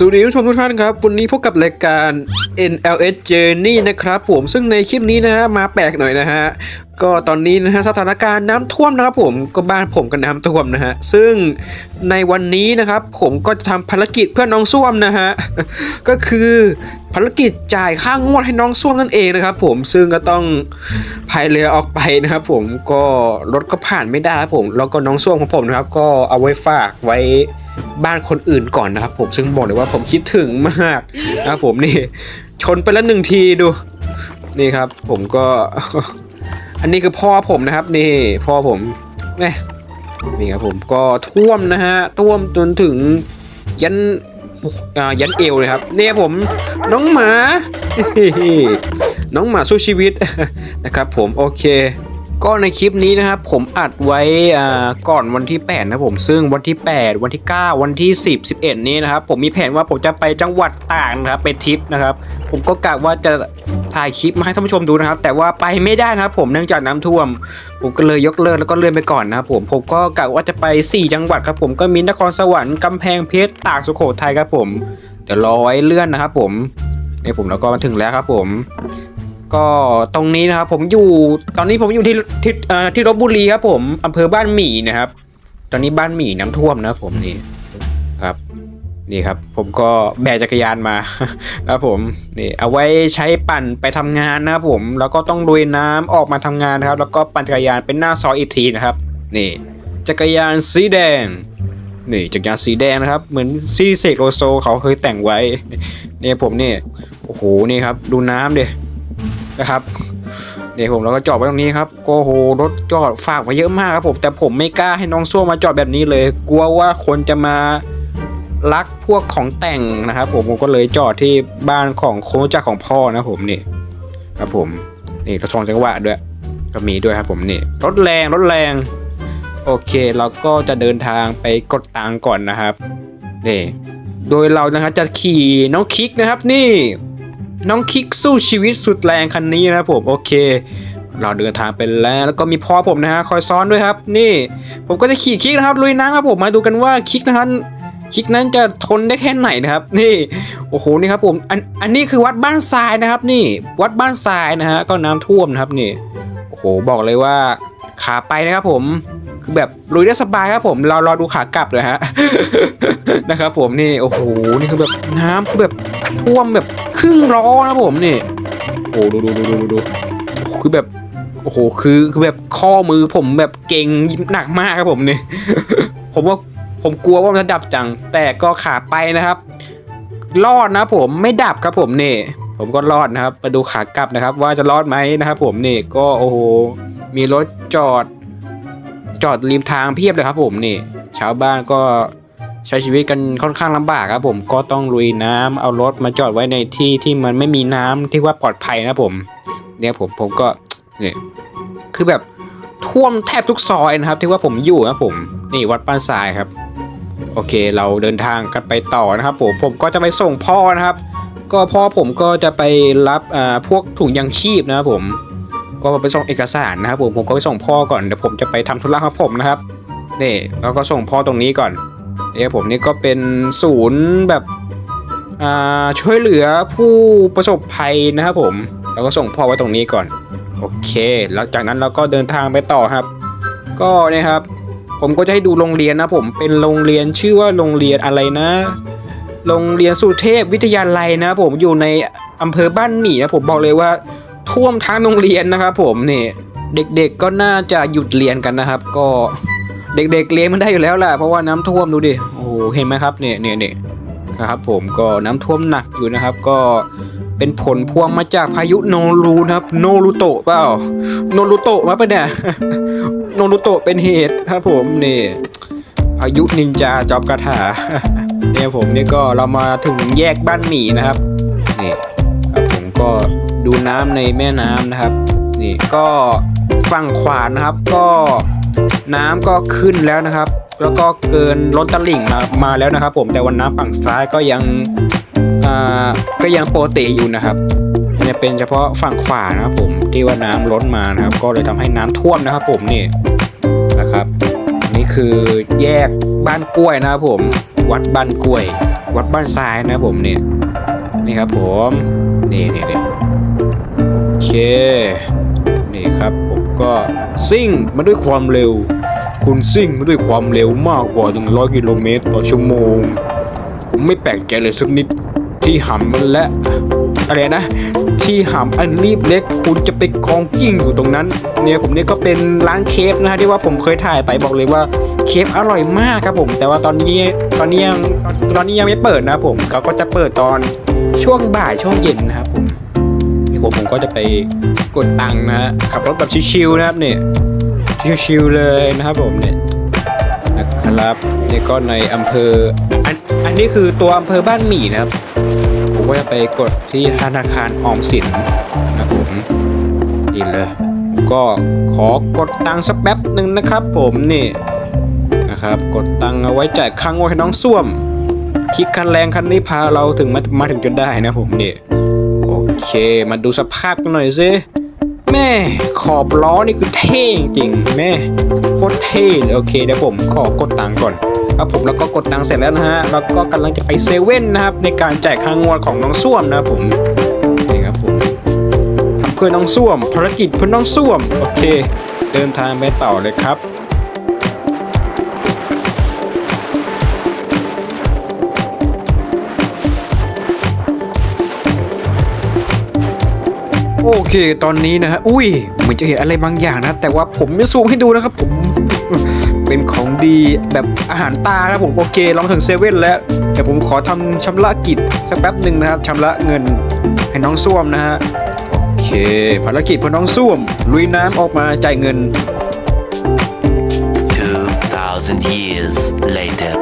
สวัสดีผู้ชมทุกท่านครับ วันนี้พบกับรายการ NLS Journey นะครับผมซึ่งในคลิปนี้นะฮะมาแปลกหน่อยนะฮะ ก็ตอนนี้นะฮะสถานการณ์น้ำท่วมนะครับผมก็บ้านผมก็น้ำท่วมนะฮะซึ่งในวันนี้นะครับผมก็จะทำภารกิจเพื่อน้องส้วมนะฮะก็คือภารกิจจ่ายค่างวดให้น้องส้วมนั่นเองนะครับผมซึ่งก็ต้องพายเรือออกไปนะครับผมก็รถก็ผ่านไม่ได้ครับผมแล้วก็น้องส้วมของผมนะครับก็เอาไว้ฝากไว้บ้านคนอื่นก่อนนะครับผมซึ่งบอกเลยว่าผมคิดถึงมากนะครับผมนี่ชนไปแล้วหนึ่งทีดู นี่ครับผมก็ อันนี้คือพ่อผมนะครับ นี่พ่อผมนี่นี่ครับผมก็ท่วมนะฮะท่วมจนถึงยันยันเอวเลยครับเนี่ยผมน้องหมา น้องหมาสู้ชีวิตนะครับ ผมโอเค ก็ในคลิปนี้นะครับผมอัดไว้ก่อนวันที่ 8 นะผมซึ่งวันที่ 8 วันที่ 9 วันที่ 10 11 นี้นะครับผมมีแผนว่าผมจะไปจังหวัดต่ากนะครับไปทริปนะครับ ผมก็กะว่าจะถ่ายคลิปมาให้ท่านผู้ชมดูนะครับ แต่ว่าไปไม่ได้นะครับผมเนื่องจากน้ำท่วม ผมก็เลยยกเลิกแล้วก็เลื่อนไปก่อนนะครับผมผมก็กะว่าจะไป 4 จังหวัดครับผมก็มีนครสวรรค์กำแพงเพชรตากสุโขทัยครับผมเดี๋ยวรอไว้เลื่อนนะครับผมนี่ผมแล้วก็มาถึงแล้วครับผม ก็ตรงนี้นะครับผมอยู่ตอนนี้ผมอยู่ที่ที่เอ่อที่ลบบุรีครับผมอำเภอบ้านหมี่นะครับ ตอนนี้บ้านหมี่น้ำท่วมนะผมนี่ครับ นี่ครับ ผมก็แบกจักรยานมาครับผมนี่เอาไว้ใช้ปั่นไปทำงานนะครับผมแล้วก็ต้องลุยน้ำออกมาทำงานนะครับ แล้วก็ปั่นจักรยานเป็นหน้าซอยอีกทีนะครับ นี่จักรยานสีแดงนี่จักรยานสีแดงนะครับ เหมือนซีเซกโลโซเขาเคยแต่งไว้นี่ผมนี่โอ้โหนี่ครับ ดูน้ำเด นะครับเนี่ยผมเราก็จอดไว้ตรงนี้ครับก็โหรถจอดฝากไว้เยอะมากครับผมแต่ผมไม่กล้าให้น้องส้วมมาจอดแบบนี้เลย กลัวว่าคนจะมาลักพวกของแต่งนะครับ ผมผมก็เลยจอดที่บ้านของโค้ชจักของพ่อนะผมนี่ครับผมนี่รถชองจังหวะด้วยก็มีด้วยครับผมนี่รถแรงรถแรง โอเคเราก็จะเดินทางไปกดตังก่อนนะครับนี่โดยเรานะครับจะขี่น้องคิกนะครับนี่ น้องคิกสู้ชีวิตสุดแรงคันนี้นะครับผมโอเค เราเดินทางไปแล้วแล้วก็มีพ่อผมนะฮะคอยซ้อนด้วยครับ นี่ ผมก็จะขี่คิกนะครับลุยน้ำครับผมมาดูกันว่าคิกนั้นคิกนั้นจะทนได้แค่ไหนนะครับ นี่โอ้โหนี่ครับผมอันอันนี้คือวัดบ้านทรายนะครับ นี่วัดบ้านทรายนะฮะก็น้ำท่วมนะครับนี่โอ้โหบอกเลยว่า ขาไปนะครับผมคือแบบลุยได้สบายครับผมเรารอดูขากลับเลยฮะนะครับผมนี่โอ้โหนี่คือแบบน้ำคือแบบท่วมแบบครึ่งล้อนะผมนี่โอ้ดูดูดูดูดูคือแบบโอ้โหคือคือแบบข้อมือผมแบบเก่งหนักมากครับผมนี่ผมว่าผมกลัวว่ามันจะดับจัง แต่ก็ขาไปนะครับ รอดนะผมไม่ดับครับผมนี่ ผมก็รอดนะครับมาดูขากลับนะครับ ว่าจะรอดไหมนะครับผมนี่ก็โอ้โห มีรถจอด จอดริมทางเพียบเลยครับ ผมนี่ชาวบ้านก็ใช้ชีวิตกันค่อนข้างลำบากครับ ผมก็ต้องลุยน้ำเอารถมาจอดไว้ในที่ที่มันไม่มีน้ำที่ว่าปลอดภัยนะผมเนี่ยผมผมก็เนี่ยคือแบบท่วมแทบทุกซอยนะครับ ที่ว่าผมอยู่นะผมนี่วัดป้านทรายครับ โอเค เราเดินทางกันไปต่อนะครับ ผมผมก็จะไปส่งพ่อนะครับ ก็พ่อผมก็จะไปรับอ่าพวกถุงยังชีพนะครับผม ก็ไปส่งเอกสารนะครับผมผมก็ไปส่งพ่อก่อนเดี๋ยวผมจะไปทำธุระของผมนะครับนี่แล้วก็ส่งพ่อตรงนี้ก่อนเนี่ยผมนี่ก็เป็นศูนย์แบบอ่าช่วยเหลือผู้ประสบภัยนะครับผมแล้วก็ส่งพ่อไว้ตรงนี้ก่อน โอเค หลังจากนั้นเราก็เดินทางไปต่อครับ ก็เนี่ยครับ ผมก็จะให้ดูโรงเรียนนะผมเป็นโรงเรียนชื่อว่าโรงเรียนอะไรนะ โรงเรียนสุเทพวิทยาลัยนะผมอยู่ในอำเภอบ้านหมี่นะผมบอกเลยว่า ท่วมทั้งโรงเรียนนะครับผมนี่เด็กๆก็น่าจะหยุดเรียนกันนะครับ ก็เด็กๆเรียนมันได้อยู่แล้วแหละเพราะว่าน้ำท่วมดูดิโอ้โหเห็นไหมครับเนี่ยเนี่ยเนี่ยครับผมก็น้ำท่วมหนักอยู่นะครับ ก็เป็นผลพวงมาจากพายุโนรูนะครับ โนรูโตะเปล่าโนรูโตะมาปะเนี่ยโนรูโตะเป็นเหตุครับผมนี่พายุนินจาจอมกระถาเนี่ยผมนี่ก็เรามาถึงแยกบ้านหมีนะครับนี่ครับผมก็ ดูน้ำในแม่น้ำนะครับ นี่ก็ฝั่งขวานะครับ ก็น้ำก็ขึ้นแล้วนะครับ แล้วก็เกินล้นตลิ่งมามาแล้วนะครับ ผมแต่วันน้ำฝั่งซ้ายก็ยังอ่าก็ยังโปกติอยู่นะครับมันจะเป็นเฉพาะฝั่งขวานะครับผมที่ว่าน้ำล้นมานะครับ ก็เลยทำให้น้ำท่วมนะครับ ผมนี่นะครับ นี่คือแยกบ้านกล้วยนะครับผม วัดบ้านกล้วย วัดบ้านทรายนะครับผมเนี่ยนี่ครับผมนี่นี่นี่ นี่ครับผมก็ซิ่งมาด้วยความเร็ว คุณซิ่งมาด้วยความเร็วมากกว่า 100 กิโลเมตรต่อชั่วโมง ผมไม่แปลกใจเลยสักนิดที่หำมันและอะไรนะ ที่หำอันรีบเล็ก คุณจะไปกองกิ้งอยู่ตรงนั้น เนี่ยผมเนี่ยก็เป็นร้านเคฟนะฮะที่ว่าผมเคยถ่ายไปบอกเลยว่าเคฟอร่อยมากครับผม แต่ว่าตอนนี้ตอนนี้ยังตอนนี้ยังไม่เปิดนะผมเขาก็จะเปิดตอนช่วงบ่ายช่วงเย็นนะครับ ผมเดี๋ยวผมก็จะไปกดตังค์นะฮะขับรถแบบชิวๆนะครับเนี่ยชิวๆเลยนะครับผมเนี่ยนะครับนี่ก็ในอำเภออันอันนี้คือตัวอำเภอบ้านหมี่นะครับ ผมก็จะไปกดที่ธนาคารออมสินนะผมดีเลยก็ขอกดตังค์สักแป๊บหนึ่งนะครับ ผมนี่นะครับ กดตังค์เอาไว้จ่ายค่างวดให้น้องส้วมคิดคันแรงคันนี้พาเราถึงมามาถึงจนได้นะผมนี่ เค มาดูสภาพกันหน่อยสิแม่ขอบล้อนี่คือเท่จริงๆแม่โคตรเท่โอเคเดี๋ยวผมขอกดตังค์ก่อนครับผมแล้วก็กดตังค์เสร็จแล้วนะฮะแล้วก็กำลังจะไปเซเว่นนะครับในการจ่ายค่างวดของน้องส้วมนะผมนี่ครับผมทำเพื่อน้องส้วมภารกิจเพื่อน้องส้วมโอเค เดินทางไปต่อเลยครับ โอเค ตอนนี้นะฮะ อุ้ยเหมือนจะเห็นอะไรบางอย่างนะ แต่ว่าผมไม่ซูมให้ดูนะครับผม เป็นของดีแบบอาหารตาครับผม โอเค ลองถึงเซเว่นแล้ว แต่ผมขอทำชำระกิจสักแป๊บหนึ่งนะครับชำระเงินให้น้องส้วมนะฮะ โอเค ภารกิจเพื่อน้องส้วม ลุยน้ำออกมาจ่ายเงิน2,000 years later.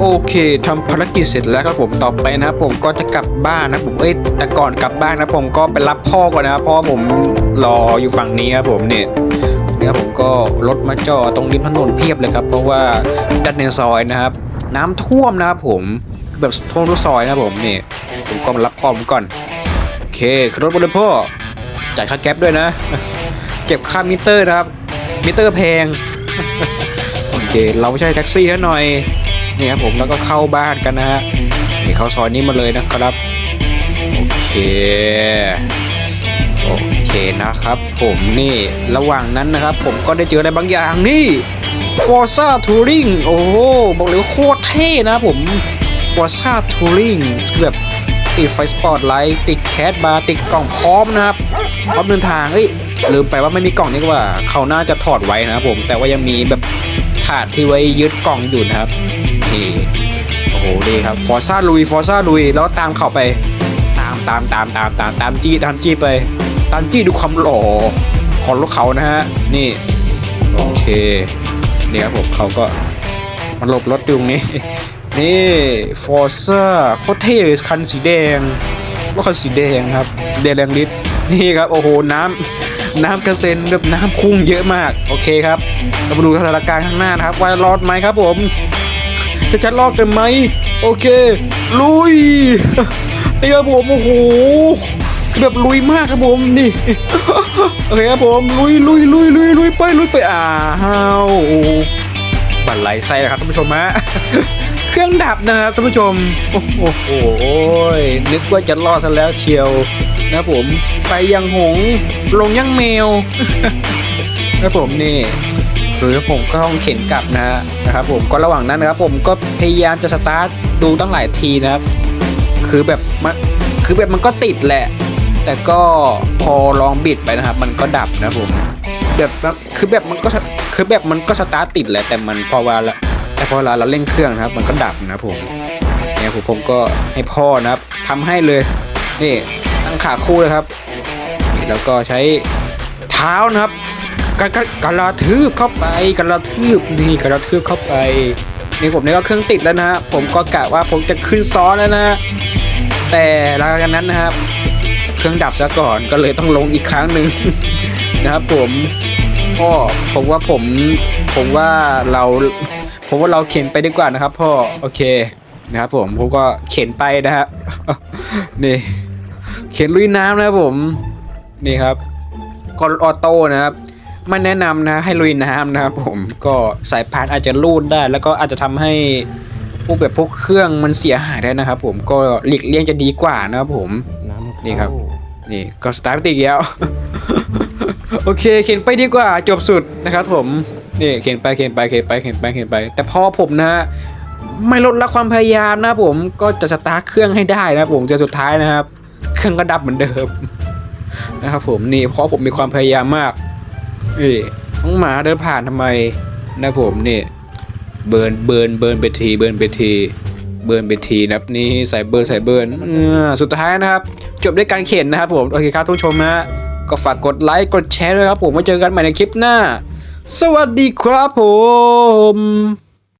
โอเคทำภารกิจเสร็จแล้วครับผมต่อไปนะครับผมก็จะกลับบ้านนะผมเอ้ยแต่ก่อนกลับบ้านนะผมก็ไปรับพ่อก่อนนะครับเพราะว่าผมรออยู่ฝั่งนี้ครับผมเนี่ยนี่ครับผมก็รถมาจอตรงริมถนนเพียบเลยครับ เพราะว่าด้านในซอยนะครับ น้ำท่วมนะครับผมแบบท่วมทุกซอยนะครับผมนี่ผมก็มารับพ่อผมก่อนโอเคขึ้นรถบนเลยพ่อจ่ายค่าแก๊ปด้วยนะเก็บค่ามิเตอร์นะครับมิเตอร์แพงโอเคเราไม่ใช่แท็กซี่ให้หน่อย นี่ครับผมแล้วก็เข้าบ้านกันนะฮะนี่เข้าซอยนี้มาเลยนะครับ โอเค โอเคนะครับ ผมนี่ระหว่างนั้นนะครับ ผมก็ได้เจออะไรบางอย่างนี่ Forza Touring โอ้โหบอกเลยว่าโคตรเท่นะผม Forza Touring คือแบบติดไฟสปอตไลท์ติดแคสบาร์ติดกล่องพร้อมนะครับพร้อมเดินทางเอ้ยลืมไปว่าไม่มีกล่องนี่ว่าเขาน่าจะถอดไว้นะครับผมแต่ว่ายังมีแบบถาดที่ไว้ยึดกล่องอยู่นะครับ นี่ โอ้โหดีครับ ฟอร์ซ่าลุย ฟอร์ซ่าลุย แล้วตามเข้าไป ตามตามตามตามตามตามจี้ตามจี้ไป ตามจี้ดูความหล่อของรถเขานะฮะ นี่ โอเค นี่ครับผมเขาก็มันหลบรถอยู่ตรงนี้ นี่ฟอร์ซ่าโคตรเท่เลยคันสีแดงรถคันสีแดงครับสีแดงแรงฤทธิ์นี่ครับ โอ้โห น้ำน้ำกระเซ็นแบบน้ำพุ่งเยอะมาก โอเคครับเรามาดูสถานการณ์ข้างหน้านะครับว่ารอดไหมครับผม จะจะลอกกันไหม โอเค ลุยนี่ครับผมโอ้โหแบบลุยมากครับผมนี่โอเคครับผมลุยลุยลุยลุยลุยไปลุยไปอ้าวบันไลไส้นะครับท่านผู้ชมฮะเครื่องดับนะครับท่านผู้ชมโอ้โหนึกว่าจะรอดซะแล้วเชียวนะผมไปยังหงลงยังแมวครับผมนี่ คือผมก็ต้องเข็นกลับนะฮะนะครับผมก็ระหว่างนั้นนะครับผมก็พยายามจะสตาร์ทดูตั้งหลายทีนะครับ คือแบบมันคือแบบมันก็ติดแหละ แต่ก็พอลองบิดไปนะครับ มันก็ดับนะผมแบบคือแบบมันก็คือแบบมันก็สตาร์ทติดแหละแต่มันพอเวลาแต่พอเวลาเราเร่งเครื่องนะครับ มันก็ดับนะผมเนี่ยผมผมก็ให้พ่อนะครับทำให้เลยนี่ตั้งขาคู่เลยครับ แล้วก็ใช้เท้านะครับ กระกระกระทืบเข้าไปกระทืบนี่กระทืบเข้าไปนี่ผมนี่ก็เครื่องติดแล้วนะผมก็กะว่าผมจะขึ้นซ้อนแล้วนะ แต่หลังจากนั้นนะครับ เครื่องดับซะก่อนก็เลยต้องลงอีกครั้งหนึ่งนะครับผมพ่อผมว่าผมผมว่าเราผมว่าเราเข็นไปดีกว่านะครับ พ่อโอเคนะครับผมผมก็เข็นไปนะฮะนี่เข็นลุยน้ำนะครับผมนี่ครับกดออโต้นะครับ ไม่แนะนำนะให้ลุยน้ำนะครับผมก็สายพานอาจจะลูดได้ แล้วก็อาจจะทำให้พวกแบบพวกเครื่องมันเสียหายได้นะครับผมก็หลีกเลี่ยงจะดีกว่านะครับผมน้ำนี่ครับ นี่ก็สตาร์ทไปอีกแล้วโอเคเขียนไปดีกว่าจบสุดนะครับผมนี่เขียนไปเขียนไปเขียนไปเขียนไปเขียนไป แต่พอผมนะฮะไม่ลดละความพยายามนะครับผมก็จะสตาร์ทเครื่องให้ได้นะครับผมจะสุดท้ายนะครับ เครื่องก็ดับเหมือนเดิมนะครับผมนี่เพราะผมมีความพยายามมาก นี่น้องหมาเดินผ่านทำไมนะผมนี่เบิร์นเบิร์นเบิร์นไปทีเบิร์นไปทีเบิร์นไปทีนะครับนี่ใส่เบิร์นใส่เบิร์นสุดท้ายนะครับ จบด้วยการเขียนนะครับผม โอเคครับทุกผู้ชมนะ ก็ฝากกดไลค์กดแชร์ด้วยครับผมไว้เจอกันใหม่ในคลิปหน้า สวัสดีครับผม